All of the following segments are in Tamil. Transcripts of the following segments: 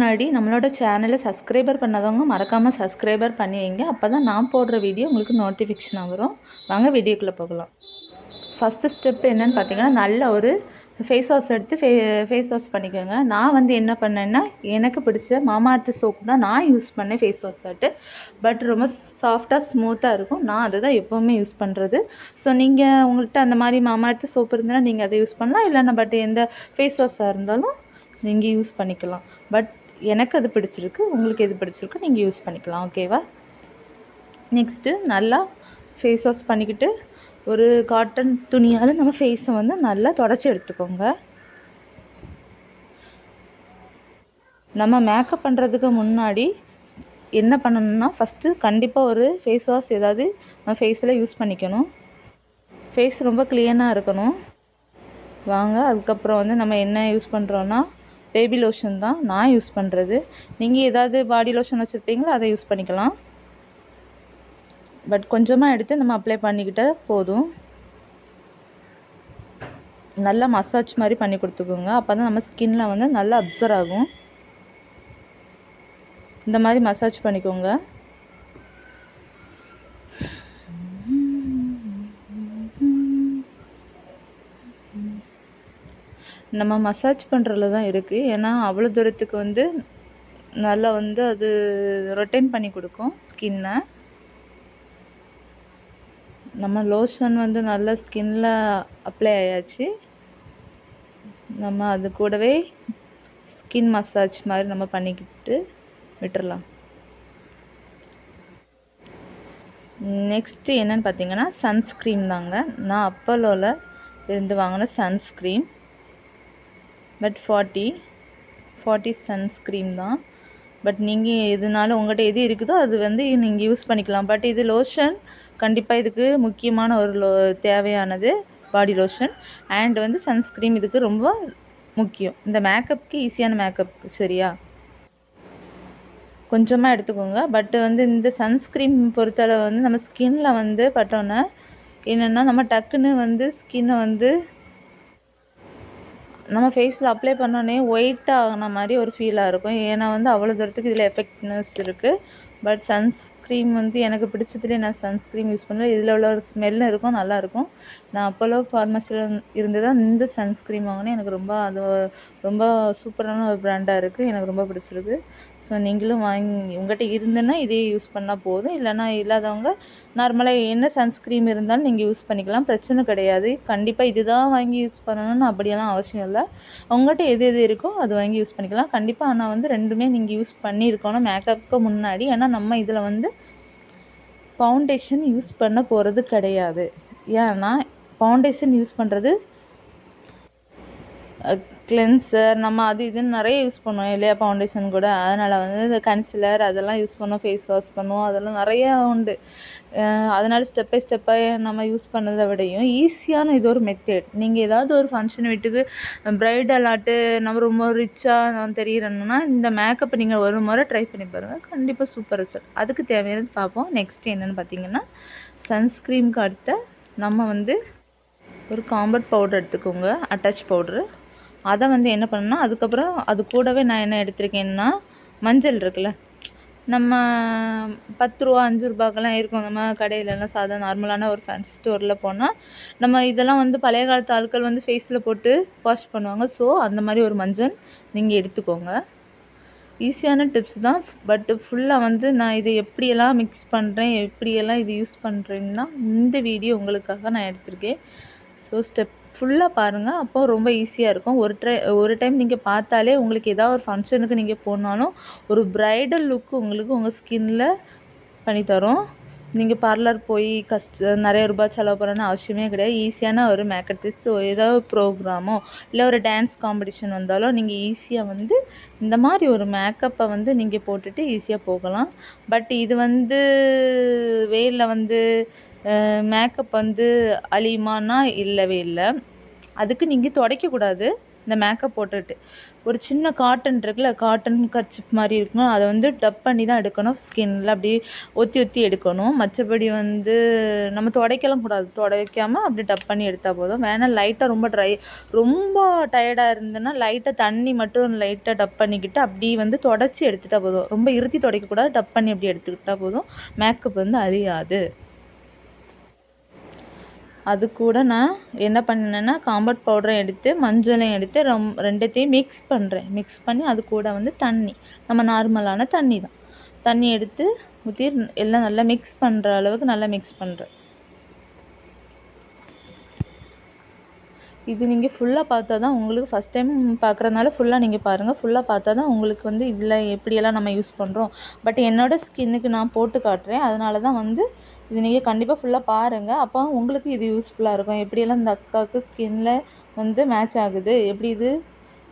முன்னாடி நம்மளோட சேனலை சப்ஸ்கிரைபர் பண்ணாதவங்க மறக்காமல் சப்ஸ்கிரைபர் பண்ணி வைங்க. அப்போ தான் நான் போடுற வீடியோ உங்களுக்கு நோட்டிஃபிகேஷனாக வரும். வாங்க வீடியோக்குள்ளே போகலாம். ஃபஸ்ட்டு ஸ்டெப் என்னன்னு பார்த்தீங்கன்னா நல்ல ஒரு ஃபேஸ் வாஷ் எடுத்து ஃபே ஃபேஸ் வாஷ் பண்ணிக்கோங்க. நான் வந்து என்ன பண்ணேன்னா எனக்கு பிடிச்ச மாமார்த்து சோப் தான் நான் யூஸ் பண்ணேன் ஃபேஸ் வாஷ் ஆட்டு. பட் ரொம்ப சாஃப்டாக ஸ்மூத்தாக இருக்கும். நான் அதை தான் எப்போவுமே யூஸ் பண்ணுறது ஸோ நீங்கள் உங்கள்கிட்ட அந்த மாதிரி மாமார்த்து சோப் இருந்ததுன்னா நீங்கள் அதை யூஸ் பண்ணலாம். இல்லைன்னா பட் எந்த ஃபேஸ் வாஷாக இருந்தாலும் நீங்கள் யூஸ் பண்ணிக்கலாம். பட் எனக்கு அது பிடிச்சிருக்கு உங்களுக்கு எது பிடிச்சிருக்கு நீங்கள் யூஸ் பண்ணிக்கலாம் ஓகேவா நெக்ஸ்ட்டு நல்லா ஃபேஸ் வாஷ் பண்ணிக்கிட்டு ஒரு காட்டன் துணியால் நம்ம ஃபேஸை வந்து நல்லா தொடச்சி எடுத்துக்கோங்க. நம்ம மேக்கப் பண்ணுறதுக்கு முன்னாடி என்ன பண்ணணும்னா ஃபஸ்ட்டு கண்டிப்பாக ஒரு ஃபேஸ் வாஷ் ஏதாவது நம்ம ஃபேஸில் யூஸ் பண்ணிக்கணும். ஃபேஸ் ரொம்ப க்ளீனாக இருக்கணும். வாங்க அதுக்கப்புறம் வந்து நம்ம என்ன யூஸ் பண்ணுறோன்னா பேபி லோஷன் தான் நான் யூஸ் பண்ணுறது நீங்கள் ஏதாவது பாடி லோஷன் வச்சுருப்பீங்களோ அதை யூஸ் பண்ணிக்கலாம். பட் கொஞ்சமாக எடுத்து நம்ம அப்ளை பண்ணிக்கிட்டால் போதும். நல்லா மசாஜ் மாதிரி பண்ணி கொடுத்துக்கோங்க. அப்போ தான் நம்ம ஸ்கின்ல வந்து நல்லா அப்சர்வ் ஆகும். இந்த மாதிரி மசாஜ் பண்ணிக்கோங்க. நம்ம மசாஜ் பண்ணுறதுல தான் இருக்குது ஏன்னா அவ்வளோ தூரத்துக்கு வந்து நல்லா வந்து அது ரொட்டைன் பண்ணி கொடுக்கும் ஸ்கின்னை நம்ம லோஷன் வந்து நல்லா ஸ்கின்ல அப்ளை ஆயாச்சு. நம்ம அது கூடவே ஸ்கின் மசாஜ் மாதிரி நம்ம பண்ணிக்கிட்டு விட்டுறலாம். நெக்ஸ்ட்டு என்னன்னு பார்த்தீங்கன்னா சன்ஸ்க்ரீம் தாங்க. நான் அப்போலோவில் இருந்து வாங்கின sunscreen but forty forty sunscreen தான். பட் நீங்கள் எதுனாலும் உங்கள்கிட்ட எது இருக்குதோ அது வந்து நீங்கள் யூஸ் பண்ணிக்கலாம். பட் இது லோஷன் கண்டிப்பாக இதுக்கு முக்கியமான ஒரு லோ தேவையானது பாடி லோஷன். அண்ட் வந்து சன்ஸ்க்ரீம் இதுக்கு ரொம்ப முக்கியம். இந்த மேக்கப்புக்கு ஈஸியான மேக்கப் சரியா? கொஞ்சமாக எடுத்துக்கோங்க. பட் வந்து இந்த சன்ஸ்க்ரீம் பொறுத்தளவு வந்து நம்ம ஸ்கின்னில் வந்து பட்டோன்னே என்னென்னா நம்ம டக்குன்னு வந்து ஸ்கின்னை வந்து நம்ம ஃபேஸில் அப்ளை பண்ணோன்னே ஒயிட் ஆகின மாதிரி ஒரு ஃபீலாக இருக்கும். ஏன்னா வந்து அவ்வளோ தூரத்துக்கு இதில் எஃபெக்ட்னஸ் இருக்குது பட் சன்ஸ்க்ரீம் வந்து எனக்கு பிடிச்சதுலேயே நான் சன்ஸ்க்ரீம் யூஸ் பண்ணல. இதில் உள்ள ஒரு ஸ்மெல்லும் இருக்கும் நல்லாயிருக்கும் நான் அப்போலோ ஃபார்மஸியில் இருந்து தான் இந்த சன்ஸ்க்ரீம் வாங்கினேன். எனக்கு ரொம்ப அது ரொம்ப சூப்பரான ஒரு ப்ராண்டாக இருக்குது எனக்கு ரொம்ப பிடிச்சிருக்கு. ஸோ நீங்களும் வாங்கி உங்கள்கிட்ட இருந்துன்னா இதே யூஸ் பண்ணால் போதும். இல்லைன்னா இல்லாதவங்க நார்மலாக என்ன சன்ஸ்க்ரீம் இருந்தாலும் நீங்கள் யூஸ் பண்ணிக்கலாம். பிரச்சனை கிடையாது. கண்டிப்பாக இது தான் வாங்கி யூஸ் பண்ணணும்னு அப்படியெல்லாம் அவசியம் இல்லை. உங்கள்கிட்ட எது எது இருக்கோ அது வாங்கி யூஸ் பண்ணிக்கலாம். கண்டிப்பாக ஆனால் வந்து ரெண்டுமே நீங்கள் யூஸ் பண்ணியிருக்கணும் மேக்கப்புக்கு முன்னாடி. ஏன்னா நம்ம இதில் வந்து ஃபவுண்டேஷன் யூஸ் பண்ண போகிறது கிடையாது. ஏன்னா ஃபவுண்டேஷன் யூஸ் பண்ணுறது கிளென்சர் நம்ம அது இதுன்னு நிறைய யூஸ் பண்ணுவோம். இல்லையா ஃபவுண்டேஷன் கூட. அதனால் வந்து இந்த கன்சிலர் அதெல்லாம் யூஸ் பண்ணுவோம். ஃபேஸ் வாஷ் பண்ணுவோம். அதெல்லாம் நிறைய உண்டு. அதனால் ஸ்டெப் பை ஸ்டெப்பாக நம்ம யூஸ் பண்ணதை விடையும் ஈஸியான இது ஒரு மெத்தட் நீங்கள் ஏதாவது ஒரு ஃபங்க்ஷன் வீட்டுக்கு ப்ரைடல் ஆட்டு நம்ம ரொம்ப ரிச்சாக தெரியிறணும்னா இந்த மேக்கப்பை நீங்கள் ஒரு முறை ட்ரை பண்ணி பாருங்கள் கண்டிப்பாக சூப்பர் ரிசல்ட் அதுக்கு தேவையானது பார்ப்போம். நெக்ஸ்ட் என்னென்னு பார்த்தீங்கன்னா சன்ஸ்க்ரீம்க்கு அடுத்த நம்ம வந்து ஒரு காம்பர்ட் பவுடர் எடுத்துக்கோங்க. அட்டாச் பவுட்ரு அதை வந்து என்ன பண்ணணும்னா அதுக்கப்புறம் அது கூடவே நான் என்ன எடுத்திருக்கேன்னா மஞ்சள் இருக்குல்ல. நம்ம பத்து ரூபா அஞ்சு ரூபாக்கெல்லாம் இருக்கும். நம்ம கடையிலலாம் சாதா நார்மலான ஒரு ஃபேன்சி ஸ்டோரில் போனால் நம்ம இதெல்லாம் வந்து பழைய காலத்து ஆட்கள் வந்து ஃபேஸில் போட்டு வாஷ் பண்ணுவாங்க. ஸோ அந்த மாதிரி ஒரு மஞ்சள் நீங்கள் எடுத்துக்கோங்க. ஈஸியான டிப்ஸ் தான். பட்டு ஃபுல்லாக வந்து நான் இதை எப்படியெல்லாம் மிக்ஸ் பண்ணுறேன் எப்படியெல்லாம் இது யூஸ் பண்ணுறேன்னா இந்த வீடியோ உங்களுக்காக நான் எடுத்திருக்கேன். ஸோ ஸ்டெப் ஃபுல்லாக பாருங்கள் அப்போ ரொம்ப ஈஸியாக இருக்கும். ஒரு ட்ரை ஒரு டைம் நீங்கள் பார்த்தாலே உங்களுக்கு ஏதாவது ஒரு ஃபங்க்ஷனுக்கு நீங்கள் போனாலும் ஒரு ப்ரைடல் லுக்கு உங்களுக்கு உங்கள் ஸ்கின்னில் பண்ணித்தரும். நீங்கள் பார்லர் போய் கஷ்ட நிறைய ரூபாய் செலவு பண்ணணும்னு அவசியமே கிடையாது. ஈஸியான ஒரு மேக்கப் டிப்ஸ் ஏதாவது ஒரு ப்ரோக்ராமோ இல்லை ஒரு டான்ஸ் காம்படிஷன் வந்தாலும் நீங்கள் ஈஸியாக வந்து இந்த மாதிரி ஒரு மேக்கப்பை வந்து நீங்கள் போட்டுட்டு ஈஸியாக போகலாம். பட் இது வந்து வெயிலில் வந்து மேக்கப் வந்து அழியுமானா இல்லவே இல்லை. அதுக்கு நீங்கள் துடைக்கக்கூடாது. இந்த மேக்கப் போட்டுட்டு. ஒரு சின்ன காட்டன் இருக்குல்ல காட்டன் கர்ச்சிப் மாதிரி இருக்கணும் அதை வந்து டப் பண்ணி தான் எடுக்கணும் ஸ்கின்ல அப்படியே ஒத்தி ஒத்தி எடுக்கணும். மற்றபடி வந்து நம்ம துடைக்கலாம் கூடாது. துடைக்காமல் அப்படி டப் பண்ணி எடுத்தால் போதும். வேணால் லைட்டாக ரொம்ப ட்ரை ரொம்ப டயர்டாக இருந்ததுன்னா லைட்டாக தண்ணி மட்டும் லைட்டாக டப் பண்ணிக்கிட்டு அப்படி வந்து தொடச்சி எடுத்துட்டா போதும். ரொம்ப இருத்தி துடைக்கக்கூடாது. டப் பண்ணி அப்படி எடுத்துக்கிட்டால் போதும். மேக்கப் வந்து அழியாது. அது கூட நான் என்ன பண்ணேன்னா காம்பட் பவுடரும் எடுத்து மஞ்சளையும் எடுத்து ரொம் ரெண்டுத்தையும் மிக்ஸ் பண்ணுறேன் மிக்ஸ் பண்ணி அது கூட வந்து தண்ணி. நம்ம நார்மலான தண்ணி தான் தண்ணி எடுத்து ஊற்றி எல்லாம் நல்லா மிக்ஸ் பண்ணுற அளவுக்கு நல்லா மிக்ஸ் பண்ணுறேன் இது நீங்கள் ஃபுல்லாக பார்த்தா தான் உங்களுக்கு ஃபஸ்ட் டைம் பார்க்குறதுனால ஃபுல்லாக நீங்கள் பாருங்கள் ஃபுல்லாக பார்த்தா தான் உங்களுக்கு வந்து இதில் எப்படியெல்லாம் நம்ம யூஸ் பண்ணுறோம் பட் என்னோடய ஸ்கின்னுக்கு நான் போட்டு காட்டுறேன். அதனால தான் வந்து இது நீங்கள் கண்டிப்பாக ஃபுல்லாக பாருங்கள் அப்போ உங்களுக்கு இது யூஸ்ஃபுல்லாக இருக்கும். எப்படியெல்லாம் இந்த அக்காவுக்கு ஸ்கின்ல வந்து மேட்ச் ஆகுது? எப்படி இது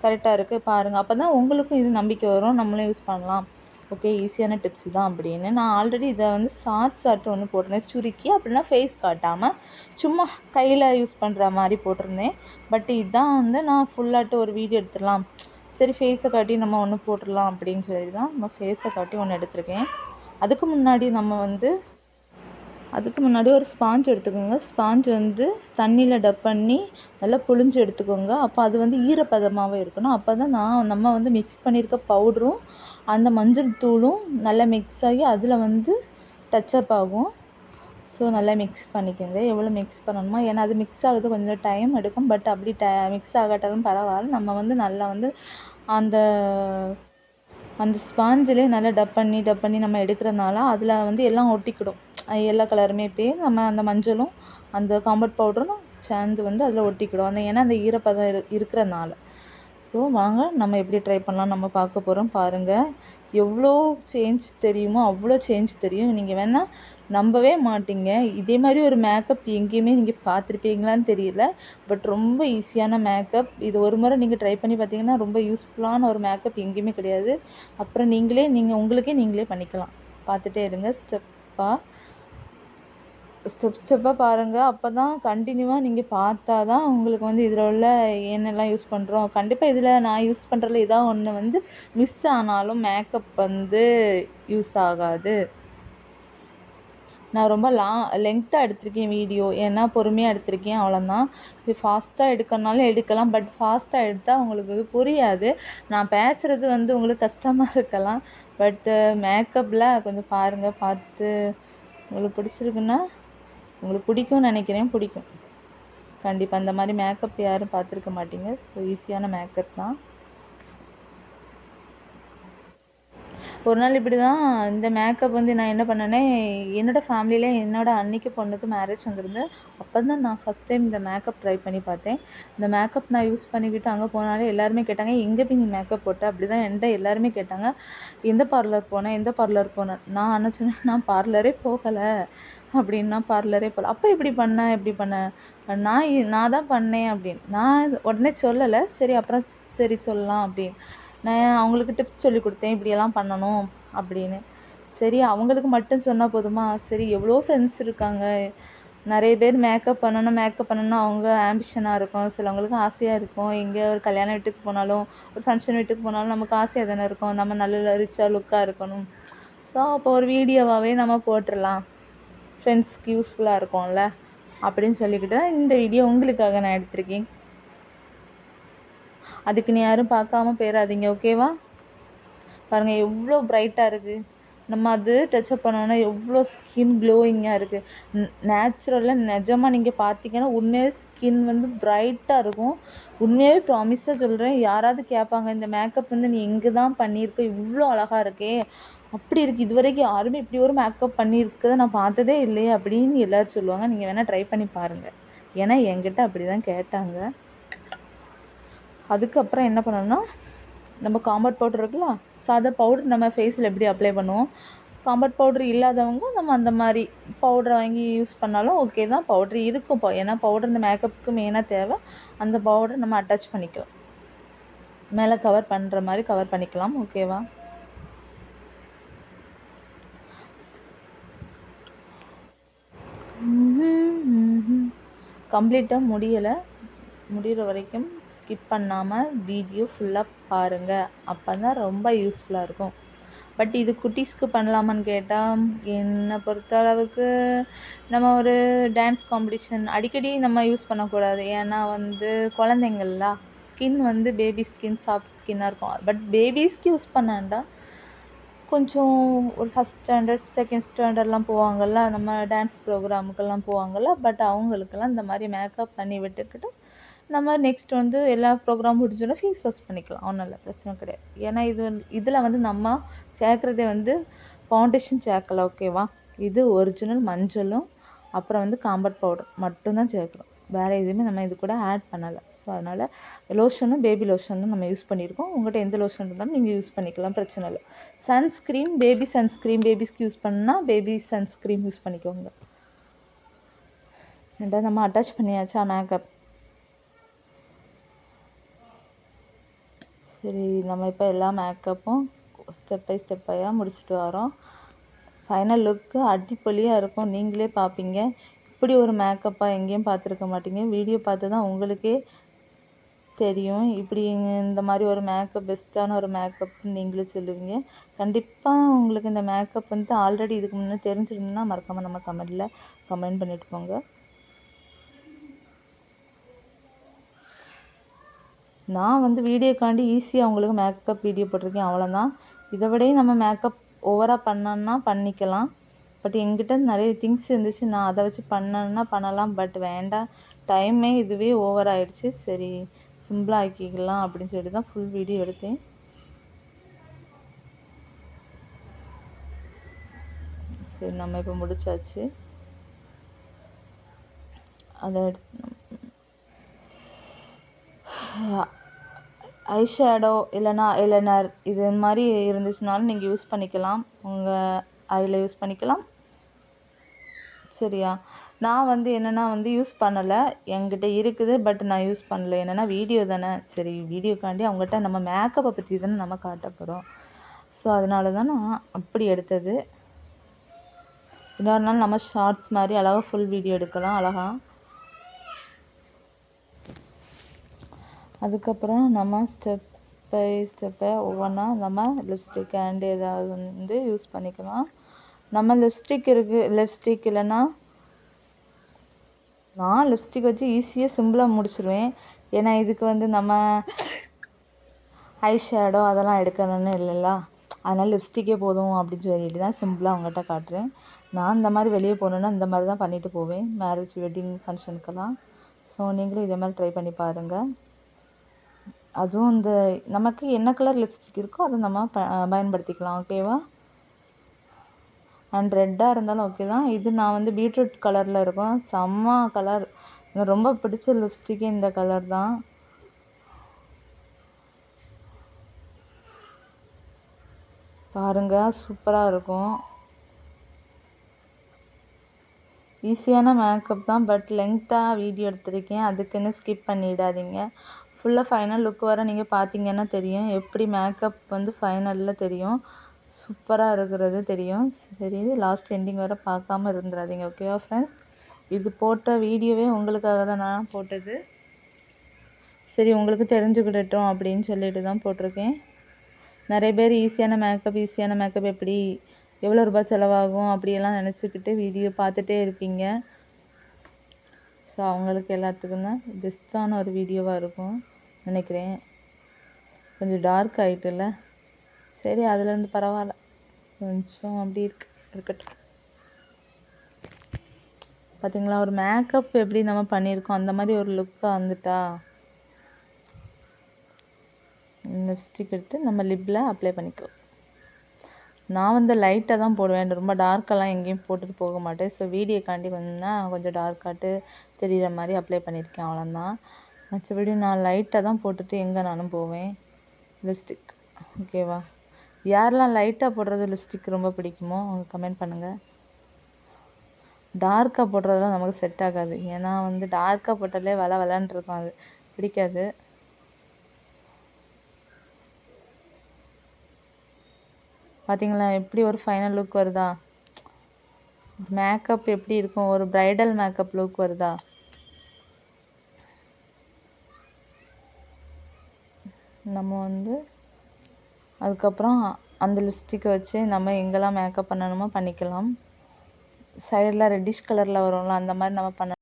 கரெக்டாக இருக்குது பாருங்கள் அப்போ தான் உங்களுக்கும் இது நம்பிக்கை வரும். நம்மளும் யூஸ் பண்ணலாம். ஓகே ஈஸியான டிப்ஸ் தான் அப்படின்னு. நான் ஆல்ரெடி இதை வந்து சாட் சாட்டு ஒன்று போட்டிருந்தேன். சுருக்கி அப்படின்னா ஃபேஸ் காட்டாமல் சும்மா கையில் யூஸ் பண்ணுற மாதிரி போட்டிருந்தேன். பட் இதுதான் வந்து நான் ஃபுல்லாட்டு ஒரு வீடியோ எடுத்துடலாம். சரி ஃபேஸை காட்டி நம்ம ஒன்று போட்டுடலாம் அப்படின்னு சொல்லி தான் நம்ம ஃபேஸை காட்டி ஒன்று எடுத்திருக்கேன். அதுக்கு முன்னாடி நம்ம வந்து அதுக்கு முன்னாடி ஒரு ஸ்பாஞ்ச் எடுத்துக்கோங்க. ஸ்பாஞ்ச் வந்து தண்ணியில் டப் பண்ணி நல்லா புழிஞ்சு எடுத்துக்கோங்க. அப்போ அது வந்து ஈரப்பதமாகவே இருக்கணும். அப்போ தான் நான் நம்ம வந்து மிக்ஸ் பண்ணியிருக்க பவுடரும் அந்த மஞ்சள் தூளும் நல்லா மிக்ஸ் ஆகி அதில் வந்து டச்சப் ஆகும். ஸோ நல்லா மிக்ஸ் பண்ணிக்கோங்க. எவ்வளோ மிக்ஸ் பண்ணணுமோ ஏன்னா அது மிக்ஸ் ஆகுது கொஞ்சம் டைம் எடுக்கும். பட் அப்படி ட மிக்ஸ் ஆகாட்டாலும் பரவாயில்ல. நம்ம வந்து நல்லா வந்து அந்த அந்த ஸ்பாஞ்சிலே நல்லா டப் பண்ணி டப் பண்ணி நம்ம எடுக்கிறனால அதில் வந்து எல்லாம் ஒட்டிக்கிடும். எல்லா கலருமே போய் நம்ம அந்த மஞ்சளும் அந்த காம்பட் பவுடரும் சேர்ந்து வந்து அதில் ஒட்டிக்கிடும் அந்த ஏன்னா அந்த ஈரப்பதம் இரு இருக்கிறனால. ஸோ வாங்க நம்ம எப்படி ட்ரை பண்ணலாம் நம்ம பார்க்க போகிறோம் பாருங்கள் எவ்வளோ சேஞ்ச் தெரியுமோ அவ்வளோ சேஞ்ச் தெரியும். நீங்கள் வேணால் நம்பவே மாட்டீங்க. இதே மாதிரி ஒரு மேக்கப் எங்கேயுமே நீங்கள் பார்த்துருப்பீங்களான்னு தெரியல. பட் ரொம்ப ஈஸியான மேக்கப் இது ஒரு முறை நீங்கள் ட்ரை பண்ணி பார்த்தீங்கன்னா ரொம்ப யூஸ்ஃபுல்லான ஒரு மேக்கப் எங்கேயுமே கிடையாது. அப்புறம் நீங்களே நீங்கள் உங்களுக்கே நீங்களே பண்ணிக்கலாம். பார்த்துட்டே இருங்க. ஸ்டெப்பாக ஸ்டெப் ஸ்டெப்பாக பாருங்கள் அப்போ தான் கண்டினியூவாக நீங்கள் பார்த்தா தான் உங்களுக்கு வந்து இதில் உள்ள என்னெல்லாம் யூஸ் பண்ணுறோம் கண்டிப்பாக இதில் நான் யூஸ் பண்ணுறதுல ஏதாவது ஒன்று வந்து மிஸ் ஆனாலும் மேக்கப் வந்து யூஸ் ஆகாது. நான் ரொம்ப லா லெங்க்த்தாக எடுத்திருக்கேன் வீடியோ ஏன்னா பொறுமையாக எடுத்திருக்கேன். அவ்வளோதான் இது ஃபாஸ்ட்டாக எடுக்கணுனாலும் எடுக்கலாம். பட் ஃபாஸ்ட்டாக எடுத்தால் உங்களுக்கு இது புரியாது. நான் பேசுகிறது வந்து உங்களுக்கு கஷ்டமாக இருக்கலாம். பட்டு மேக்கப்பில் கொஞ்சம் பாருங்கள் பார்த்து உங்களுக்கு பிடிச்சிருக்குன்னா உங்களுக்கு பிடிக்கும்னு நினைக்கிறேன் பிடிக்கும். கண்டிப்பாக அந்த மாதிரி மேக்கப் யாரும் பார்த்துருக்க மாட்டீங்க. ஸோ ஈஸியான மேக்கப் தான். ஒரு நாள் இப்படி தான் இந்த மேக்கப் வந்து நான் என்ன பண்ணேனே என்னோடய ஃபேமிலியில் என்னோடய அன்னைக்கு பொண்ணுக்கு மேரேஜ் வந்திருந்து அப்போ தான் நான் ஃபஸ்ட் டைம் இந்த மேக்கப் ட்ரை பண்ணி பார்த்தேன். இந்த மேக்கப் நான் யூஸ் பண்ணிக்கிட்டு அங்கே போனாலே எல்லாருமே கேட்டாங்க எங்கே போய் நீ மேக்கப் போட்ட? அப்படி தான் என்கிட்ட எல்லாருமே கேட்டாங்க. எந்த பார்லர் போனேன் எந்த பார்லர் போனேன் நான் என்ன நான் பார்லரே போகலை. அப்படின்னா பார்லரே போகல அப்போ இப்படி பண்ண இப்படி பண்ண. நான் இ- நான் தான் பண்ணேன் அப்படின்னு. நான் உடனே சொல்லலை. சரி அப்புறம் சரி சொல்லலாம் அப்படின்னு. நான் அவங்களுக்கு டிப்ஸ் சொல்லி கொடுத்தேன். இப்படியெல்லாம் பண்ணணும் அப்படின்னு. சரி அவங்களுக்கு மட்டும் சொன்னால் போதுமா? சரி எவ்வளோ ஃப்ரெண்ட்ஸ் இருக்காங்க. நிறைய பேர் மேக்கப் பண்ணணும் மேக்கப் பண்ணணும் அவங்க ஆம்பிஷனாக இருக்கும். சிலவங்களுக்கு ஆசையாக இருக்கும். எங்கே ஒரு கல்யாண வீட்டுக்கு போனாலும் ஒரு ஃபங்க்ஷன் வீட்டுக்கு போனாலும் நமக்கு ஆசையாக தானே இருக்கும். நம்ம நல்ல ரிச்சாக லுக்காக இருக்கணும். ஸோ அப்போ ஒரு வீடியோவாகவே நம்ம போட்டுடலாம். ஃப்ரெண்ட்ஸ்க்கு யூஸ்ஃபுல்லாக இருக்கும்ல? அப்படின்னு சொல்லிக்கிட்டு தான் இந்த வீடியோ உங்களுக்காக நான் எடுத்திருக்கேன். அதுக்கு நீ யாரும் பார்க்காம போயிடாதீங்க ஓகேவா பாருங்கள் எவ்வளோ பிரைட்டாக இருக்குது நம்ம அது டச்சப் பண்ணோன்னா எவ்வளோ ஸ்கின் க்ளோயிங்காக இருக்குது நேச்சுரலாக நிஜமாக நீங்கள் பார்த்தீங்கன்னா உண்மையாகவே ஸ்கின் வந்து ப்ரைட்டாக இருக்கும். உண்மையாகவே ப்ராமிஸாக சொல்கிறேன் யாராவது கேட்பாங்க இந்த மேக்கப் வந்து நீ எங்கே தான் பண்ணியிருக்க இவ்வளோ அழகாக இருக்கே. அப்படி இருக்குது இது வரைக்கும் யாருமே இப்படி ஒரு மேக்கப் பண்ணியிருக்கதை நான் பார்த்ததே இல்லையே அப்படின்னு எல்லோரும் சொல்லுவாங்க. நீங்கள் வேணால் ட்ரை பண்ணி பாருங்கள் ஏன்னா என்கிட்ட அப்படி தான் கேட்டாங்க. அதுக்கப்புறம் என்ன பண்ணோம்னா நம்ம காம்பட் பவுடர் இருக்குல்ல சாதா பவுடர் நம்ம ஃபேஸில் எப்படி அப்ளை பண்ணுவோம்? காம்பட் பவுடர் இல்லாதவங்க நம்ம அந்த மாதிரி பவுடரை வாங்கி யூஸ் பண்ணாலும் ஓகே தான். பவுடர் இருக்கும். ஏன்னா பவுடர் இந்த மேக்கப்புக்கு மெயினாக தேவை. அந்த பவுடர் நம்ம அட்டாச் பண்ணிக்கலாம். மேலே கவர் பண்ணுற மாதிரி கவர் பண்ணிக்கலாம். ஓகேவா கம்ப்ளீட்டாக முடியலை. முடிகிற வரைக்கும் ஸ்கிப் பண்ணாமல் வீடியோ ஃபுல்லாக பாருங்கள் அப்போ தான் ரொம்ப யூஸ்ஃபுல்லாக இருக்கும். பட் இது குட்டீஸ்க்கு பண்ணலாமான்னு கேட்டால் என்னை பொறுத்த அளவுக்கு நம்ம ஒரு டான்ஸ் காம்படிஷன் அடிக்கடி நம்ம யூஸ் பண்ணக்கூடாது. ஏன்னா வந்து குழந்தைங்களா ஸ்கின் வந்து பேபி ஸ்கின் சாஃப்ட் ஸ்கின்னாக இருக்கும். பட் பேபிஸ்க்கு யூஸ் பண்ணாண்டா கொஞ்சம் ஒரு ஃபஸ்ட் ஸ்டாண்டர்ட் செகண்ட் ஸ்டாண்டர்ட்லாம் போவாங்கள்ல நம்ம டான்ஸ் ப்ரோக்ராமுக்கெல்லாம் போவாங்கள்ல பட் அவங்களுக்கெல்லாம் இந்த மாதிரி மேக்கப் பண்ணி விட்டுக்கிட்டு நம்ம நெக்ஸ்ட் வந்து எல்லா ப்ரோக்ராம் முடிஞ்சோன்னா ஃபீஸ் வாஷ் பண்ணிக்கலாம். ஒன்றும் இல்லை பிரச்சனை கிடையாது. ஏன்னா இது இதில் வந்து நம்ம சேர்க்குறதே வந்து ஃபவுண்டேஷன் சேர்க்கல ஓகேவா இது ஒரிஜினல் மஞ்சளும் அப்புறம் வந்து காம்பட் பவுடர் மட்டும்தான் சேர்க்குறோம். வேறு எதுவுமே நம்ம இது கூட ஆட் பண்ணலை. ஸோ அதனால் லோஷனும் பேபி லோஷன் தான் நம்ம யூஸ் பண்ணியிருக்கோம். உங்கள்கிட்ட எந்த லோஷன் இருந்தாலும் நீங்கள் யூஸ் பண்ணிக்கலாம் பிரச்சனை இல்லை. சன்ஸ்க்ரீன் பேபி சன்ஸ்க்ரீம் பேபிஸ்க்கு யூஸ் பண்ணால் பேபி சன்ஸ்க்ரீம் யூஸ் பண்ணிக்கோங்க. ரெண்டாவது நம்ம அட்டாச் பண்ணியாச்சா மேக்கப் சரி நம்ம இப்போ எல்லா மேக்கப்பும் ஸ்டெப் பை ஸ்டெப்பாக முடிச்சுட்டு வரோம். ஃபைனல் லுக்கு அடிப்பொலியாக இருக்கும். நீங்களே பார்ப்பீங்க இப்படி ஒரு மேக்கப்பாக எங்கேயும் பார்த்துருக்க மாட்டீங்க. வீடியோ பார்த்து தான் உங்களுக்கே தெரியும். இப்படி இந்த மாதிரி ஒரு மேக்கப் பெஸ்ட்டான ஒரு மேக்கப்னு நீங்களே சொல்லுவீங்க. கண்டிப்பாக உங்களுக்கு இந்த மேக்கப் வந்து ஆல்ரெடி இதுக்கு முன்னே தெரிஞ்சிருந்ததுன்னா மறக்காமல் நம்ம கமெண்டில் கமெண்ட் பண்ணிட்டு போங்க. நான் வந்து வீடியோக்காண்டி ஈஸியாக உங்களுக்கு மேக்கப் வீடியோ போட்டிருக்கேன். அவ்வளோதான் இதை விடையும் நம்ம மேக்கப் ஓவராக பண்ணோன்னா பண்ணிக்கலாம். பட் என்கிட்ட நிறைய திங்ஸ் இருந்துச்சு. நான் அதை வச்சு பண்ணணுன்னா பண்ணலாம். பட் வேண்டாம். டைமே இதுவே ஓவர் ஆயிடுச்சு. சரி. சிம்பிளாக ஆக்கிக்கலாம் அப்படின்னு சொல்லிட்டு தான் ஃபுல் வீடியோ எடுத்தேன். சரி நம்ம இப்போ முடிச்சாச்சு. அதை எடுத்து ஐ ஷேடோ இல்லைனா ஐலைனர் இது மாதிரி இருந்துச்சுனாலும் நீங்கள் யூஸ் பண்ணிக்கலாம். உங்கள் ஐயில் யூஸ் பண்ணிக்கலாம். சரியா? நான் வந்து என்னென்னா வந்து யூஸ் பண்ணலை. என்கிட்ட இருக்குது பட் நான் யூஸ் பண்ணல. என்னென்னா வீடியோ தானே. சரி வீடியோக்காண்டி அவங்ககிட்ட நம்ம மேக்கப்பை பற்றி தானே நம்ம காட்ட போகிறோம் ஸோ அதனால தான் நான் அப்படி எடுத்தது. இன்னொரு நாள் நம்ம ஷார்ட்ஸ் மாதிரி அழகாக ஃபுல் வீடியோ எடுக்கலாம் அழகாக அதுக்கப்புறம் நம்ம ஸ்டெப் பை ஸ்டெப்பை ஒவ்வொன்றா நம்ம லிப்ஸ்டிக் அண்ட் ஏதாவது வந்து யூஸ் பண்ணிக்கலாம். நம்ம லிப்ஸ்டிக் இருக்குது லிப்ஸ்டிக் இல்லைன்னா நான் லிப்ஸ்டிக் வச்சு ஈஸியாக சிம்பிளாக முடிச்சிருவேன். ஏன்னா இதுக்கு வந்து நம்ம ஐ ஷேடோ அதெல்லாம் எடுக்கணும்னு இல்லைல்ல. அதனால் லிப்ஸ்டிக்கே போதும் அப்படின்னு சொல்லிட்டு தான் சிம்பிளாக அவங்ககிட்ட காட்டுறேன். நான் இந்த மாதிரி வெளியே போகணுன்னா இந்த மாதிரி தான் பண்ணிட்டு போவேன். மேரேஜ் வெட்டிங் ஃபங்க்ஷனுக்கெல்லாம் ஸோ நீங்களும் இதே மாதிரி ட்ரை பண்ணி பாருங்கள் அதுவும் இந்த நமக்கு என்ன கலர் லிப்ஸ்டிக் இருக்கோ அதை நம்ம ப பயன்படுத்திக்கலாம். ஓகேவா அண்ட் ரெட்டாக இருந்தாலும் ஓகே தான். இது நான் வந்து பீட்ரூட் கலரில் இருக்கும். செம்ம கலர் எனக்கு ரொம்ப பிடிச்ச லிப்ஸ்டிக்கே இந்த கலர் தான். பாருங்க சூப்பராக இருக்கும். ஈஸியான மேக்கப் தான் பட் லெங்க்த்தாக வீடியோ எடுத்திருக்கேன். அதுக்குன்னு ஸ்கிப் பண்ணிடாதீங்க. ஃபுல்லாக ஃபைனல் லுக் வர நீங்கள் பார்த்தீங்கன்னா தெரியும். எப்படி மேக்கப் வந்து ஃபைனலில் தெரியும். சூப்பராக இருக்கிறது தெரியும். சரி லாஸ்ட் எண்டிங் வர பார்க்காம இருந்துடாதீங்க ஓகேவா ஃப்ரெண்ட்ஸ் இது போட்ட வீடியோவே உங்களுக்காக தான் நான் போட்டது. சரி உங்களுக்கு தெரிஞ்சுக்கிடட்டும் அப்படின்னு சொல்லிட்டு தான் போட்டிருக்கேன். நிறைய பேர் ஈஸியான மேக்கப் ஈஸியான மேக்கப் எப்படி எவ்வளோ ரூபாய் செலவாகும் அப்படியெல்லாம் நினச்சிக்கிட்டு வீடியோ பார்த்துட்டே இருப்பீங்க. ஸோ அவங்களுக்கு எல்லாத்துக்கும் தான் பெஸ்ட்டான ஒரு வீடியோவாக இருக்கும் நினைக்கிறேன். கொஞ்சம் டார்க் ஆகிட்டுல சரி அதுலேருந்து பரவாயில்ல. கொஞ்சம் அப்படி இருக்கு இருக்கட்டும். பார்த்தீங்களா ஒரு மேக்கப் எப்படி நம்ம பண்ணியிருக்கோம் அந்த மாதிரி ஒரு லுக்காக வந்துட்டா? லிப்ஸ்டிக் எடுத்து நம்ம லிப்பில் அப்ளை பண்ணிக்கலாம். நான் வந்து லைட்டாக தான் போடுவேன் ரொம்ப டார்க்கெல்லாம் எங்கேயும் போட்டுட்டு போக மாட்டேன். ஸோ வீடியோக்காண்டி கொஞ்சம் கொஞ்சம் டார்க்காட்டு தெரிகிற மாதிரி அப்ளை பண்ணியிருக்கேன் அவ்வளோதான் மற்றபடி நான் லைட்டாக தான் போட்டுட்டு எங்கே நானும் போவேன்? லிப்ஸ்டிக் ஓகேவா யாரெல்லாம் லைட்டாக போடுறது லிப்ஸ்டிக் ரொம்ப பிடிக்குமோ அவங்க கமெண்ட் பண்ணுங்கள் டார்க்காக போடுறதுலாம் நமக்கு செட் ஆகாது. ஏன்னா வந்து டார்க்காக போட்டாலே வள வளன்னு இருக்கும் அது. பிடிக்காது. பார்த்தீங்களா எப்படி ஒரு ஃபைனல் லுக் வருதா? மேக்கப் எப்படி இருக்கும்? ஒரு ப்ரைடல் மேக்கப் லுக் வருதா? நம்ம வந்து அதுக்கப்புறம் அந்த லிப்ஸ்டிக்கை வச்சு நம்ம எங்கெல்லாம் மேக்கப் பண்ணணுமோ பண்ணிக்கலாம். சைடில் ரெட்டிஷ் கலரில் வரும்ல அந்த மாதிரி நம்ம பண்ண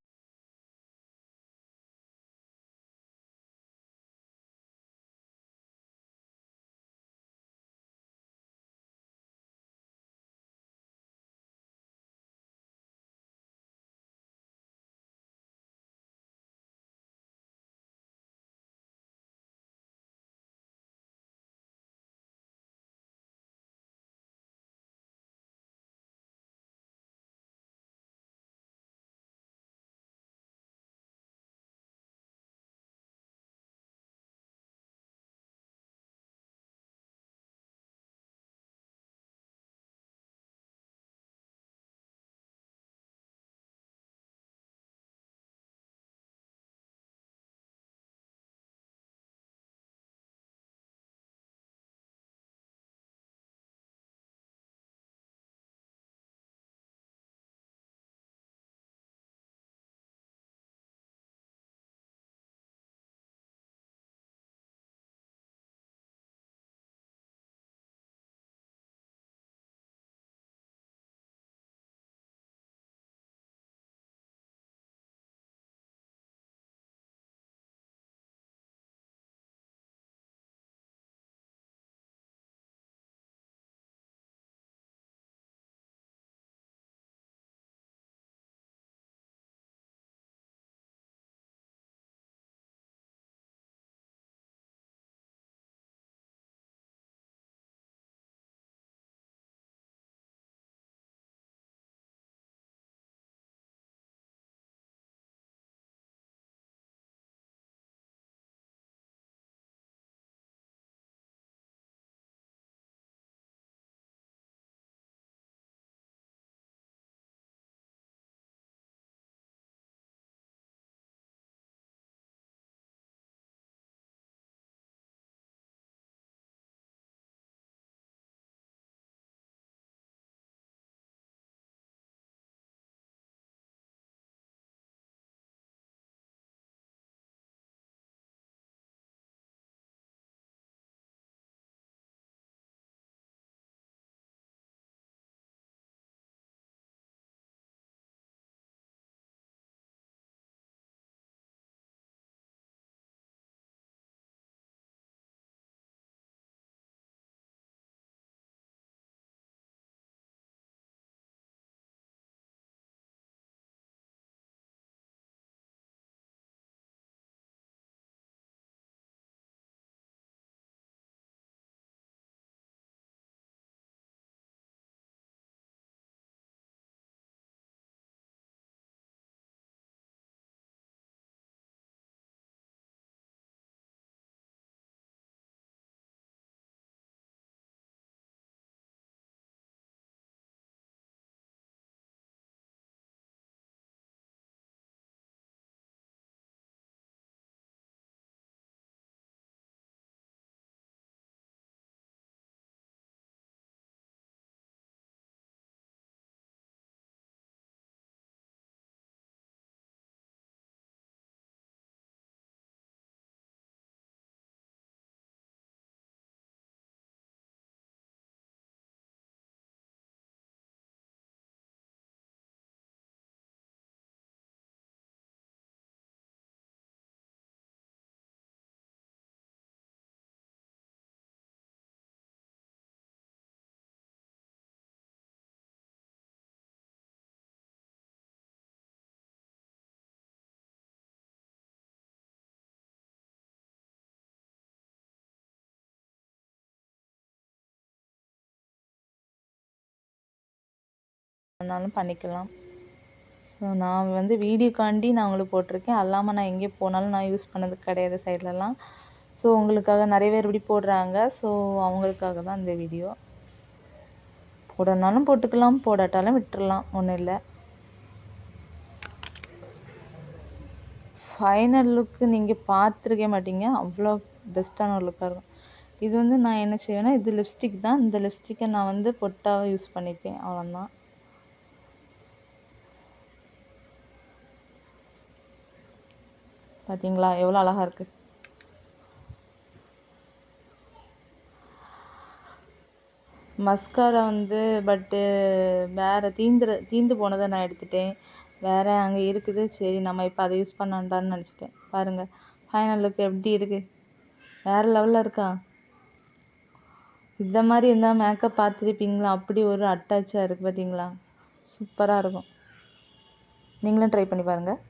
வேணாலும் பண்ணிக்கலாம். ஸோ நான் வந்து வீடியோக்காண்டி நான் உங்களுக்கு போட்டிருக்கேன். அல்லாமல் நான் எங்கே போனாலும் நான் யூஸ் பண்ணது கிடையாது சைட்லலாம் ஸோ உங்களுக்காக நிறைய பேர் இப்படி போடுறாங்க. ஸோ அவங்களுக்காக தான் இந்த வீடியோ போடனாலும் போட்டுக்கலாம் போடாட்டாலும் விட்டுறலாம். ஒன்றும் இல்லை. ஃபைனல் லுக்கு நீங்கள் பார்த்துருக்க மாட்டீங்க. அவ்வளோ பெஸ்ட்டான ஒரு லுக்காக இருக்கும். இது வந்து நான் என்ன செய்வேன்னா இது லிப்ஸ்டிக் தான். இந்த லிப்ஸ்டிக்கை நான் வந்து பொட்டாக யூஸ் பண்ணிப்பேன். அவ்வளோதான் பார்த்தீங்களா எவ்வளோ அழகாக இருக்குது மஸ்காரா வந்து பட்டு வேறு தீந்துரு தீந்து போனதை நான் எடுத்துட்டேன். வேறு அங்கே இருக்குது. சரி நம்ம இப்போ அதை யூஸ் பண்ணான்டான்னு நினச்சிட்டேன். பாருங்கள் ஃபைனல் லுக் எப்படி இருக்குது வேறு லெவலில் இருக்கா? இந்த மாதிரி இருந்தால் மேக்கப் பார்த்துருப்பீங்களா? அப்படி ஒரு அட்டாச்சாக இருக்குது பார்த்தீங்களா சூப்பராக இருக்கும். நீங்களும் ட்ரை பண்ணி பாருங்கள்